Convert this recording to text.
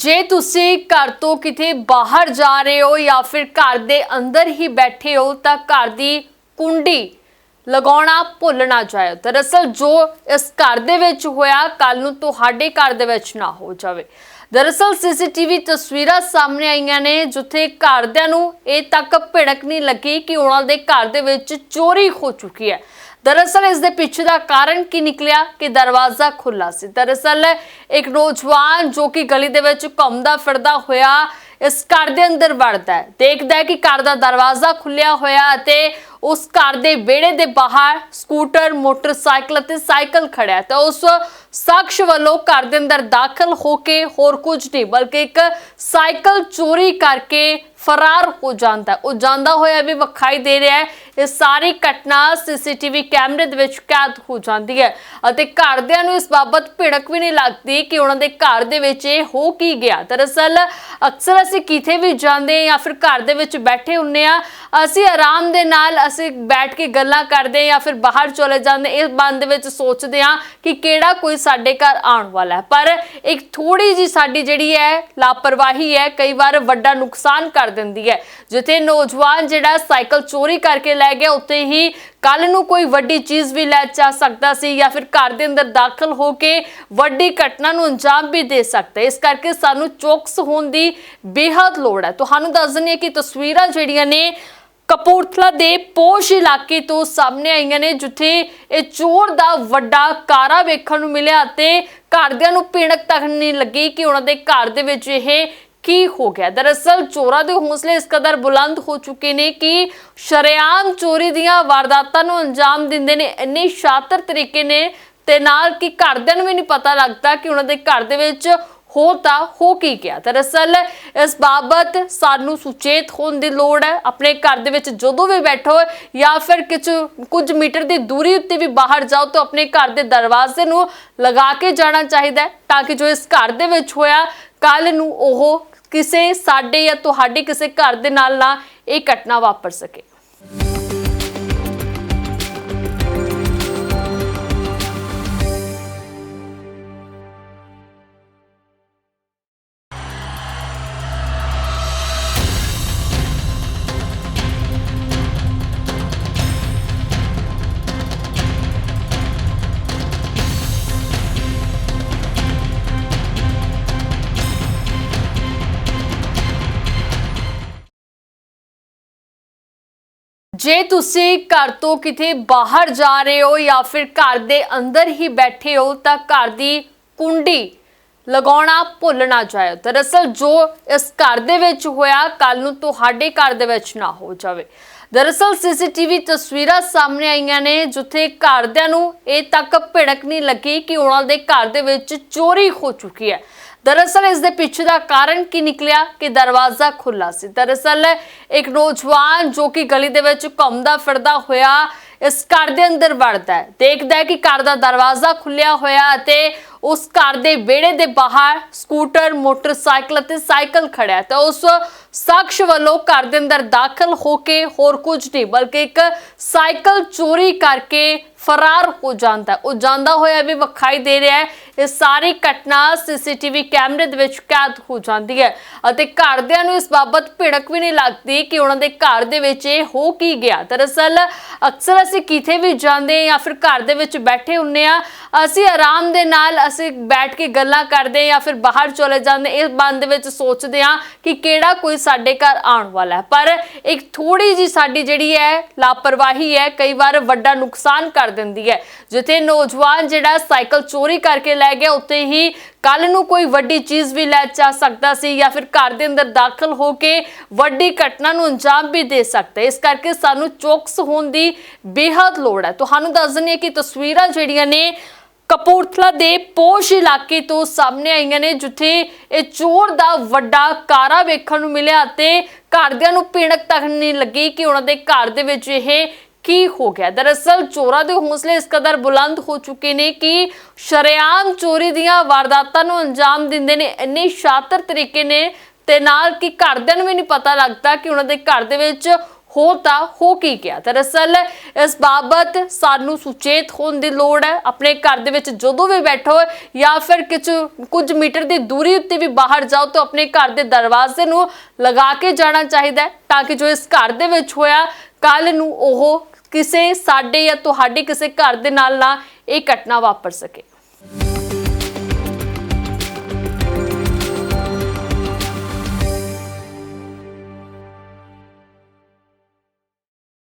ਜੇ ਤੁਸੀਂ ਘਰ ਤੋਂ ਕਿਤੇ ਬਾਹਰ ਜਾ ਰਹੇ ਹੋ ਜਾਂ ਫਿਰ ਘਰ ਦੇ ਅੰਦਰ ਹੀ ਬੈਠੇ ਹੋ ਤਾਂ ਘਰ ਦੀ ਕੁੰਡੀ ਲਗਾਉਣਾ ਭੁੱਲ ਨਾ ਜਾਇਓ। ਦਰਅਸਲ ਜੋ ਇਸ ਘਰ ਦੇ ਵਿੱਚ ਹੋਇਆ ਕੱਲ ਨੂੰ ਤੁਹਾਡੇ ਘਰ ਦੇ ਵਿੱਚ ਨਾ ਹੋ ਜਾਵੇ। ਦਰਅਸਲ ਸੀਸੀਟੀਵੀ ਤਸਵੀਰਾਂ ਸਾਹਮਣੇ ਆਈਆਂ ਨੇ, ਜਿੱਥੇ ਘਰਦਿਆਂ ਨੂੰ ਇਹ ਤੱਕ ਭਿੜਕ ਨਹੀਂ ਲੱਗੀ ਕਿ ਉਹਨਾਂ ਦੇ ਘਰ ਦੇ ਵਿੱਚ ਚੋਰੀ ਹੋ ਚੁੱਕੀ ਹੈ। ਦਰਅਸਲ ਇਸ ਦੇ ਪਿੱਛੇ ਦਾ ਕਾਰਨ ਕੀ ਨਿਕਲਿਆ ਕਿ ਦਰਵਾਜ਼ਾ ਖੁੱਲਾ ਸੀ। ਦਰਅਸਲ ਇੱਕ ਨੌਜਵਾਨ ਜੋ ਕਿ ਗਲੀ ਦੇ ਵਿੱਚ ਘੁੰਮਦਾ ਫਿਰਦਾ ਹੋਇਆ ਇਸ ਘਰ ਦੇ ਅੰਦਰ ਵੜਦਾ ਹੈ। ਦੇਖਦਾ ਹੈ ਕਿ ਘਰ ਦਾ ਦਰਵਾਜ਼ਾ ਖੁੱਲਿਆ ਹੋਇਆ ਅਤੇ ਉਸ ਘਰ ਦੇ ਵਿਹੜੇ ਦੇ ਬਾਹਰ ਸਕੂਟਰ, ਮੋਟਰਸਾਈਕਲ ਅਤੇ ਸਾਈਕਲ ਖੜਿਆ ਤਾਂ ਉਸ ਸ਼ਖਸ ਵੱਲੋਂ ਘਰ ਦੇ ਅੰਦਰ ਦਾਖਲ ਹੋ ਕੇ ਹੋਰ ਕੁਝ ਨਹੀਂ, ਬਲਕਿ ਇੱਕ ਸਾਈਕਲ ਚੋਰੀ ਕਰਕੇ ਫਰਾਰ ਹੋ ਜਾਂਦਾ ਉਹ ਜਾਂਦਾ ਹੋਇਆ ਵੀ ਵਿਖਾਈ ਦੇ ਰਿਹਾ ਹੈ। ਇਹ ਸਾਰੀ ਘਟਨਾ ਸੀਸੀਟੀਵੀ ਕੈਮਰੇ ਦੇ ਵਿੱਚ ਕੈਦ ਹੋ ਜਾਂਦੀ ਹੈ ਅਤੇ ਘਰਦਿਆਂ ਨੂੰ ਇਸ ਬਾਬਤ ਭਿੜਕ ਵੀ ਨਹੀਂ ਲੱਗਦੀ ਕਿ ਉਹਨਾਂ ਦੇ ਘਰ ਦੇ ਵਿੱਚ ਇਹ ਹੋ ਕੀ ਗਿਆ। ਦਰਅਸਲ, ਅਕਸਰ ਅਸੀਂ ਕਿਤੇ ਵੀ ਜਾਂਦੇ ਜਾਂ ਫਿਰ ਘਰ ਦੇ ਵਿੱਚ ਬੈਠੇ ਹੁੰਨੇ ਆ ਅਸੀਂ ਆਰਾਮ ਦੇ ਨਾਲ ਅਸੀਂ ਬੈਠ ਕੇ ਗੱਲਾਂ ਕਰਦੇ ਜਾਂ ਫਿਰ ਬਾਹਰ ਚਲੇ ਜਾਂਦੇ ਇਸ ਬੰਦ ਵਿੱਚ ਸੋਚਦੇ ਹਾਂ ਕਿ ਕਿਹੜਾ ਕੋਈ ਸਾਡੇ ਘਰ ਆਉਣ ਵਾਲਾ ਹੈ। ਪਰ ਇੱਕ ਥੋੜੀ ਜੀ ਸਾਡੀ ਜਿਹੜੀ ਹੈ ਲਾਪਰਵਾਹੀ ਹੈ, ਕਈ ਵਾਰ ਵੱਡਾ ਨੁਕਸਾਨ ਕਰ ਦਿੰਦੀ ਹੈ। ਜਿੱਥੇ ਨੌਜਵਾਨ ਜਿਹੜਾ ਸਾਈਕਲ ਚੋਰੀ ਕਰਕੇ ਲੈ ਗਿਆ ਉੱਤੇ ਹੀ ਕੱਲ ਨੂੰ ਕੋਈ ਵੱਡੀ ਚੀਜ਼ ਵੀ ਲੈ ਜਾ ਸਕਦਾ ਸੀ ਜਾਂ ਫਿਰ ਘਰ ਦੇ ਅੰਦਰ ਦਾਖਲ ਹੋ ਕੇ ਵੱਡੀ ਘਟਨਾ ਨੂੰ ਅੰਜਾਮ ਵੀ ਦੇ ਸਕਦਾ ਇਸ ਕਰਕੇ ਸਾਨੂੰ ਚੌਕਸ ਹੋਣ ਦੀ ਬੇਹੱਦ ਲੋੜ ਹੈ। ਤੁਹਾਨੂੰ ਦੱਸ ਦਿੰਦੇ ਹਾਂ ਕਿ ਤਸਵੀਰਾਂ ਜਿਹੜੀਆਂ ਨੇ ਕਪੂਰਥਲਾ ਦੇ ਪੋਸ਼ ਇਲਾਕੇ ਤੋਂ ਸਾਹਮਣੇ ਆਈਆਂ ਨੇ, ਜਿੱਥੇ ਇਹ ਚੋਰ ਦਾ ਵੱਡਾ ਕਾਰਾ ਵੇਖਣ ਨੂੰ ਮਿਲਿਆ ਤੇ ਘਰਦਿਆਂ ਨੂੰ ਪੀਣਕ ਤੱਕ ਨਹੀਂ ਲੱਗੀ ਕਿ ਉਹਨਾਂ ਦੇ ਘਰ ਦੇ ਵਿੱਚ ਇਹ ਕੀ ਹੋ ਗਿਆ। ਦਰਅਸਲ ਚੋਰਾਂ ਦੇ ਹੌਸਲੇ ਇਸ ਕਦਰ ਬੁਲੰਦ ਹੋ ਚੁੱਕੇ ਨੇ ਕਿ ਸ਼ਰੇਆਮ ਚੋਰੀ ਦੀਆਂ ਵਾਰਦਾਤਾਂ ਨੂੰ ਅੰਜਾਮ ਦਿੰਦੇ ਨੇ। ਇੰਨੇ ਸ਼ਾਤਰ ਤਰੀਕੇ ਨੇ ਤੇ ਨਾਲ ਕਿ ਘਰਦਿਆਂ ਨੂੰ ਵੀ ਨਹੀਂ ਪਤਾ ਲੱਗਦਾ ਕਿ ਉਹਨਾਂ ਦੇ ਘਰ ਦੇ ਵਿੱਚ ਹੋ ਤਾਂ ਹੋ ਕੀ ਗਿਆ? ਦਰਅਸਲ ਇਸ ਬਾਬਤ ਸਾਨੂੰ ਸੁਚੇਤ ਹੋਣ ਦੀ ਲੋੜ ਹੈ। ਆਪਣੇ ਘਰ ਦੇ ਵਿੱਚ ਜਦੋਂ ਵੀ ਬੈਠੋ ਜਾਂ ਫਿਰ ਕੁਝ ਕੁਝ ਮੀਟਰ ਦੀ ਦੂਰੀ ਉੱਤੇ ਵੀ ਬਾਹਰ ਜਾਓ ਤਾਂ ਆਪਣੇ ਘਰ ਦੇ ਦਰਵਾਜ਼ੇ ਨੂੰ ਲਗਾ ਕੇ ਜਾਣਾ ਚਾਹੀਦਾ ਹੈ ਤਾਂ ਕਿ ਜੋ ਇਸ ਘਰ ਦੇ ਵਿੱਚ ਹੋਇਆ ਕੱਲ ਨੂੰ ਉਹ ਕਿਸੇ ਸਾਡੇ ਜਾਂ ਤੁਹਾਡੇ ਕਿਸੇ ਘਰ ਦੇ ਨਾਲ ਨਾ ਇਹ ਘਟਨਾ ਵਾਪਰ ਸਕੇ। ਜੇ ਤੁਸੀਂ ਘਰ ਤੋਂ ਕਿਤੇ ਬਾਹਰ ਜਾ ਰਹੇ ਹੋ ਜਾਂ ਫਿਰ ਘਰ ਦੇ ਅੰਦਰ ਹੀ ਬੈਠੇ ਹੋ ਤਾਂ ਘਰ ਦੀ ਕੁੰਡੀ ਲਗਾਉਣਾ ਭੁੱਲ ਨਾ ਜਾਇਓ। ਦਰਅਸਲ ਜੋ ਇਸ ਘਰ ਦੇ ਵਿੱਚ ਹੋਇਆ ਕੱਲ ਨੂੰ ਤੁਹਾਡੇ ਘਰ ਦੇ ਵਿੱਚ ਨਾ ਹੋ ਜਾਵੇ। ਦਰਅਸਲ ਸੀਸੀਟੀਵੀ ਤਸਵੀਰਾਂ ਸਾਹਮਣੇ ਆਈਆਂ ਨੇ, ਜਿੱਥੇ ਘਰਦਿਆਂ ਨੂੰ ਇਹ ਤੱਕ ਭਿੜਕ ਨਹੀਂ ਲੱਗੀ ਕਿ ਉਹਨਾਂ ਦੇ ਘਰ ਦੇ ਵਿੱਚ ਚੋਰੀ ਹੋ ਚੁੱਕੀ ਹੈ। ਦਰਅਸਲ ਇਸ ਦੇ ਪਿੱਛੇ ਦਾ ਕਾਰਨ ਕੀ ਨਿਕਲਿਆ ਕਿ ਦਰਵਾਜ਼ਾ ਖੁੱਲਾ ਸੀ। ਦਰਅਸਲ ਇੱਕ ਨੌਜਵਾਨ ਜੋ ਕਿ ਗਲੀ ਦੇ ਵਿੱਚ ਘੁੰਮਦਾ ਫਿਰਦਾ ਹੋਇਆ ਇਸ ਘਰ ਦੇ ਅੰਦਰ ਵੜਦਾ ਹੈ। ਦੇਖਦਾ ਹੈ ਕਿ ਘਰ ਦਾ ਦਰਵਾਜ਼ਾ ਖੁੱਲਿਆ ਹੋਇਆ ਅਤੇ ਉਸ ਘਰ ਦੇ ਵਿਹੜੇ ਦੇ ਬਾਹਰ ਸਕੂਟਰ, ਮੋਟਰਸਾਈਕਲ ਅਤੇ ਸਾਈਕਲ ਖੜਿਆ ਤਾਂ ਉਸ ਸ਼ਖਸ ਵੱਲੋਂ ਘਰ ਦੇ ਅੰਦਰ ਦਾਖਲ ਹੋ ਕੇ ਹੋਰ ਕੁਝ ਨਹੀਂ, ਬਲਕਿ ਇੱਕ ਸਾਈਕਲ ਚੋਰੀ ਕਰਕੇ ਫਰਾਰ ਹੋ ਜਾਂਦਾ ਉਹ ਜਾਂਦਾ ਹੋਇਆ ਵੀ ਵਿਖਾਈ ਦੇ ਰਿਹਾ ਹੈ। ਇਹ ਸਾਰੀ ਘਟਨਾ ਸੀਸੀਟੀਵੀ ਕੈਮਰੇ ਦੇ ਵਿੱਚ ਕੈਦ ਹੋ ਜਾਂਦੀ ਹੈ ਅਤੇ ਘਰਦਿਆਂ ਨੂੰ ਇਸ ਬਾਬਤ ਭਿੜਕ ਵੀ ਨਹੀਂ ਲੱਗਦੀ ਕਿ ਉਹਨਾਂ ਦੇ ਘਰ ਦੇ ਵਿੱਚ ਇਹ ਹੋ ਕੀ ਗਿਆ। ਦਰਅਸਲ, ਅਕਸਰ ਅਸੀਂ ਕਿਤੇ ਵੀ ਜਾਂਦੇ ਜਾਂ ਫਿਰ ਘਰ ਦੇ ਵਿੱਚ ਬੈਠੇ ਹੁੰਨੇ ਆ ਅਸੀਂ ਆਰਾਮ ਦੇ ਨਾਲ ਅਸੀਂ ਬੈਠ ਕੇ ਗੱਲਾਂ ਕਰਦੇ ਜਾਂ ਫਿਰ ਬਾਹਰ ਚਲੇ ਜਾਂਦੇ, ਇਸ ਬੰਦ ਦੇ ਵਿੱਚ ਸੋਚਦੇ ਹਾਂ ਕਿ ਕਿਹੜਾ ਕੋਈ ਸਾਡੇ ਘਰ ਆਉਣ ਵਾਲਾ ਹੈ। ਪਰ ਇੱਕ ਥੋੜੀ ਜੀ ਸਾਡੀ ਜਿਹੜੀ ਹੈ ਲਾਪਰਵਾਹੀ ਹੈ, ਕਈ ਵਾਰ ਵੱਡਾ ਨੁਕਸਾਨ ਕਰ ਦਿੰਦੀ ਹੈ। ਜਿੱਥੇ ਨੌਜਵਾਨ ਜਿਹੜਾ ਸਾਈਕਲ ਚੋਰੀ ਕਰਕੇ ਲੈ ਗਿਆ ਉੱਤੇ ਹੀ ਕੱਲ ਨੂੰ ਕੋਈ ਵੱਡੀ ਚੀਜ਼ ਵੀ ਲੈ ਜਾ ਸਕਦਾ ਸੀ ਜਾਂ ਫਿਰ ਘਰ ਦੇ ਅੰਦਰ ਦਾਖਲ ਹੋ ਕੇ ਵੱਡੀ ਘਟਨਾ ਨੂੰ ਅੰਜਾਮ ਵੀ ਦੇ ਸਕਦਾ। ਇਸ ਕਰਕੇ ਸਾਨੂੰ ਚੌਕਸ ਹੋਣ ਦੀ ਬੇਹੱਦ ਲੋੜ ਹੈ। ਤੁਹਾਨੂੰ ਦੱਸ ਦਿੰਦੇ ਕਿ ਤਸਵੀਰਾਂ ਜਿਹੜੀਆਂ ਨੇ ਕਪੂਰਥਲਾ ਦੇ ਪੋਸ਼ ਇਲਾਕੇ ਤੋਂ ਸਾਹਮਣੇ ਆਈਆਂ ਨੇ, ਜਿੱਥੇ ਇਹ ਚੋਰ ਦਾ ਵੱਡਾ ਕਾਰਾ ਵੇਖਣ ਨੂੰ ਮਿਲਿਆ ਤੇ ਘਰਦਿਆਂ ਨੂੰ ਪੀਣਕ ਤੱਕ ਨਹੀਂ ਲੱਗੀ ਕਿ ਉਹਨਾਂ ਦੇ ਘਰ ਦੇ ਵਿੱਚ ਇਹ ਕੀ ਹੋ ਗਿਆ? ਦਰਅਸਲ ਚੋਰਾਂ ਦੇ ਹੌਸਲੇ ਇਸ ਕਦਰ ਬੁਲੰਦ ਹੋ ਚੁੱਕੇ ਨੇ ਕਿ ਸ਼ਰੇਆਮ ਚੋਰੀ ਦੀਆਂ ਵਾਰਦਾਤਾਂ ਨੂੰ ਅੰਜਾਮ ਦਿੰਦੇ ਨੇ। ਇੰਨੇ ਸ਼ਾਤਰ ਤਰੀਕੇ ਨੇ ਤੇ ਨਾਲ ਕਿ ਘਰਦਿਆਂ ਨੂੰ ਵੀ ਨਹੀਂ ਪਤਾ ਲੱਗਦਾ ਕਿ ਉਹਨਾਂ ਦੇ ਘਰ ਦੇ ਵਿੱਚ ਹੋ ਤਾਂ ਹੋ ਕੀ ਗਿਆ। ਦਰਅਸਲ ਇਸ ਬਾਬਤ ਸਾਨੂੰ ਸੁਚੇਤ ਹੋਣ ਦੀ ਲੋੜ ਹੈ। ਆਪਣੇ ਘਰ ਦੇ ਵਿੱਚ ਜਦੋਂ ਵੀ ਬੈਠੋ ਜਾਂ ਫਿਰ ਕੁਝ ਕੁਝ ਮੀਟਰ ਦੀ ਦੂਰੀ ਉੱਤੇ ਵੀ ਬਾਹਰ ਜਾਓ ਤਾਂ ਆਪਣੇ ਘਰ ਦੇ ਦਰਵਾਜ਼ੇ ਨੂੰ ਲਗਾ ਕੇ ਜਾਣਾ ਚਾਹੀਦਾ ਤਾਂ ਕਿ ਜੋ ਇਸ ਘਰ ਦੇ ਵਿੱਚ ਹੋਇਆ ਕੱਲ ਨੂੰ ਉਹ ਕਿਸੇ ਸਾਡੇ ਜਾਂ ਤੁਹਾਡੇ ਕਿਸੇ ਘਰ ਦੇ ਨਾਲ ਨਾ ਇਹ ਘਟਨਾ ਵਾਪਰ ਸਕੇ।